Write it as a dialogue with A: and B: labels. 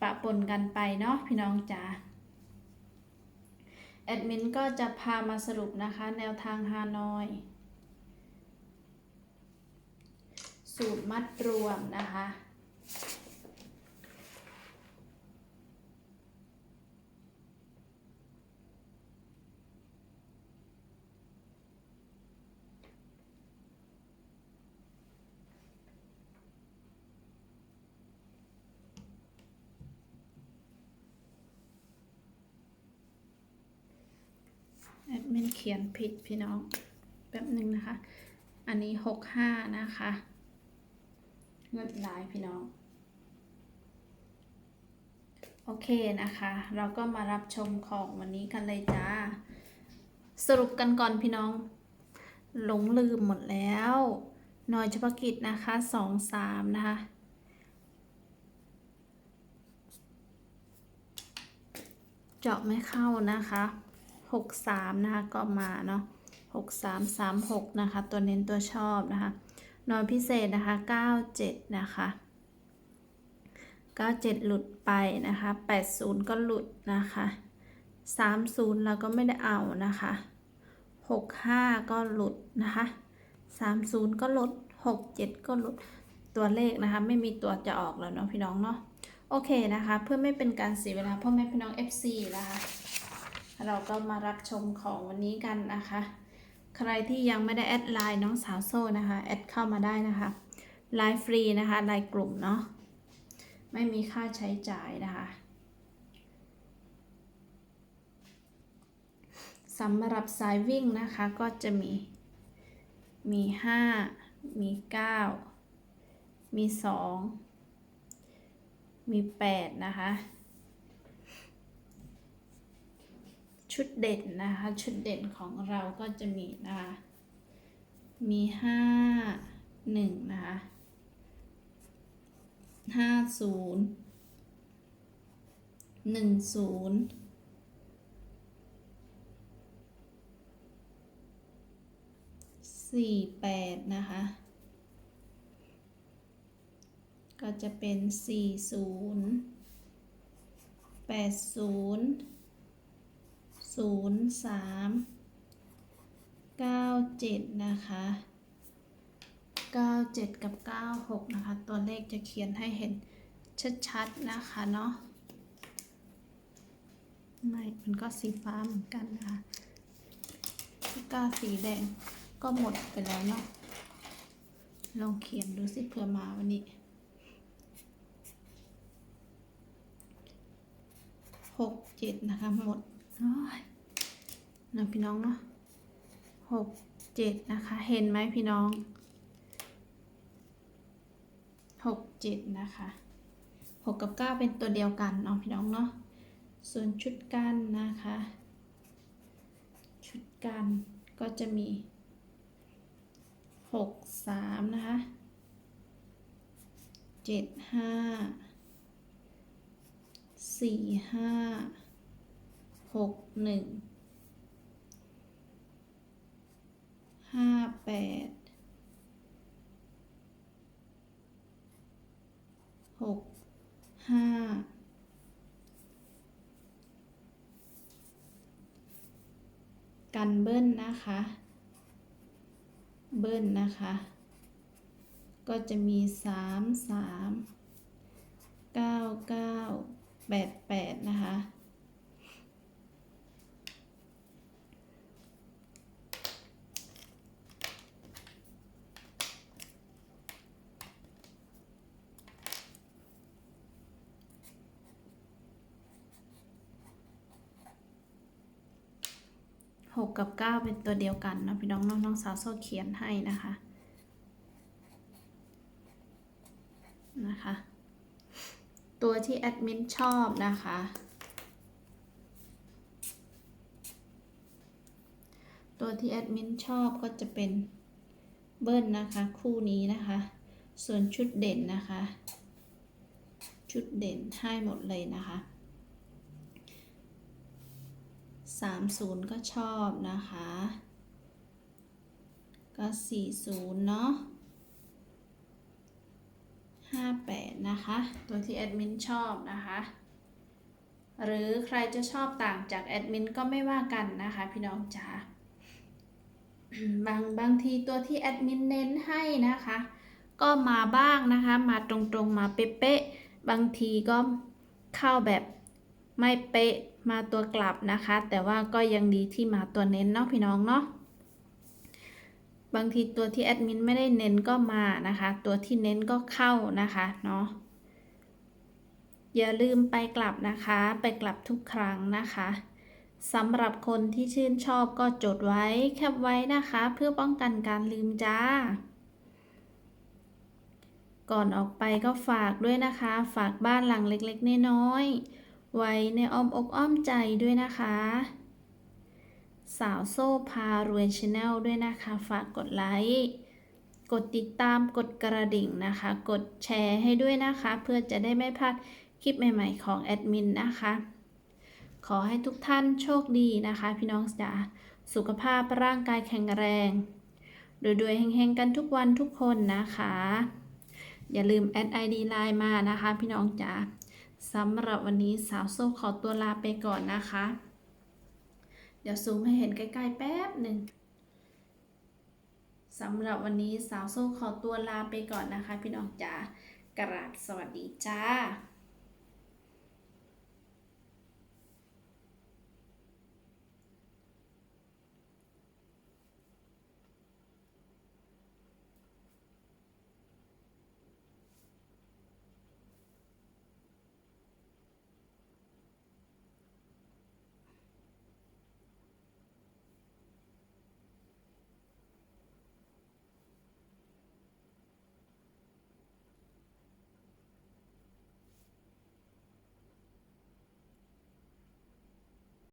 A: ปะปนกันไปเนาะพี่น้องจ๋าแอดมินก็จะพามาสรุปนะคะ แนวทางฮานอย สูตรมัดรวมนะคะ แอดมินเขียนผิดพี่น้อง แป๊บหนึ่งนะคะ อันนี้หกห้านะคะ เงินลายพี่น้อง โอเคนะคะ เราก็มารับชมของวันนี้กันเลยจ้า สรุปกันก่อนพี่น้อง หลงลืมหมดแล้วหน่อยเฉพาะกิจนะคะสองสามนะคะเจาะไม่เข้านะคะ หกสามนะคะ ก็มาเนาะหกสามสามหกนะคะ ตัวเน้นตัวชอบนะคะ นอนพิเศษนะคะเก้าเจ็ดนะคะเก้าเจ็ดหลุดไปนะคะแปดศูนย์ก็หลุดนะคะสามศูนย์เราก็ไม่ได้เอานะคะหกห้าก็หลุดนะคะสามศูนย์ก็หลุดหกเจ็ดก็หลุด ตัวเลขนะคะ ไม่มีตัวจะออกแล้วเนาะพี่น้องเนาะ โอเคนะคะ เพื่อไม่เป็นการเสียเวลาพ่อแม่พี่น้อง FC นะคะ เราก็มารับชมของวันนี้กันนะคะ ใครที่ยังไม่ได้แอดไลน์น้องสาวโซ่นะคะแอดเข้ามาได้นะคะไลน์ฟรีนะคะไลน์กลุ่มเนาะไม่มีค่าใช้จ่ายนะคะสำหรับสายวิ่งนะคะก็จะมี มี 5 มี 9 มี 2 มี 8 นะคะ ชุดเด่นนะคะ ชุดเด่นของเราก็จะมีนะคะมีห้าหนึ่งนะคะห้าศูนย์หนึ่งศูนย์สี่แปดนะคะ ก็จะเป็นสี่ศูนย์แปดศูนย์ ศูนย์สามเก้าเจ็ดนะคะเก้าเจ็ดกับเก้าหกนะคะ ตัวเลขจะเขียนให้เห็นชัดๆนะคะเนาะไม่มันก็สีฟ้าเหมือนกันนะคะกาสีแดงก็หมดไปแล้วเนาะ ลองเขียนดูสิเผื่อมาวันนี้หกเจ็ดนะคะหมด โอ้ยนะพี่น้องเนาะหกเจ็ดนะคะ เห็นไหมพี่น้องหกเจ็ดนะคะหกกับเก้าเป็นตัวเดียวกันเนาะพี่น้องเนาะส่วนชุดกันนะคะ ชุดกันก็จะมีหกสามนะคะเจ็ดห้าสี่ห้า หกหนึ่งห้าแปดหกห้ากันเบิ้ลนะคะ เบิ้ลนะคะ ก็จะมีสามสามเก้าเก้าแปดแปดนะคะ หกกับเก้าเป็นตัวเดียวกันนะพี่น้องน้องน้องสาวโซ่เขียนให้นะคะนะคะ ตัวที่แอดมินชอบนะคะตัวที่แอดมินชอบก็จะเป็นเบิ้ลนะคะ คู่นี้นะคะ ส่วนชุดเด่นนะคะ ชุดเด่นให้หมดเลยนะคะ 30 ก็ชอบนะคะ ก็ 40 เนาะ58 นะคะ ตัวที่แอดมินชอบนะคะ หรือใครจะชอบต่างจากแอดมินก็ไม่ว่ากันนะคะ พี่น้องจ๋าบางบางทีตัวที่แอดมินเน้นให้นะคะ ก็มาบ้างนะคะ มาตรงๆมาเป๊ะๆบางทีก็เข้าแบบไม่เป๊ะ มาตัวกลับนะคะ แต่ว่าก็ยังดีที่มาตัวเน้นเนาะพี่น้องเนาะบางทีตัวที่แอดมินไม่ได้เน้นก็มานะคะ ตัวที่เน้นก็เข้านะคะเนาะอย่าลืมไปกลับนะคะ ไปกลับทุกครั้งนะคะสำหรับคนที่ชื่นชอบก็จดไว้แคปไว้นะคะ เพื่อป้องกันการลืมจ้า ก่อนออกไปก็ฝากด้วยนะคะ ฝากบ้านหลังเล็กๆน้อยๆ ไว้ในอ้อมอกอ้อมใจด้วยนะคะ สาวโซ่พารวยชาแนลด้วยนะคะ ฝากกดไลค์กดติดตามกดกระดิ่งนะคะ กดแชร์ให้ด้วยนะคะ เพื่อจะได้ไม่พลาดคลิปใหม่ๆของแอดมินนะคะ ขอให้ทุกท่านโชคดีนะคะ พี่น้องจ๋าสุขภาพร่างกายแข็งแรงรวยๆเฮงๆกันทุกวันทุกคนนะคะ อย่าลืมแอด ID ไลน์มานะคะ พี่น้องจ๋า สำหรับวันนี้สาวโซ่ขอตัวลาไปก่อนนะคะ เดี๋ยวซูมให้เห็นใกล้ๆแป๊บหนึ่งสำหรับวันนี้สาวโซ่ขอตัวลาไปก่อนนะคะ พี่น้องจ๋ากราบสวัสดีจ้า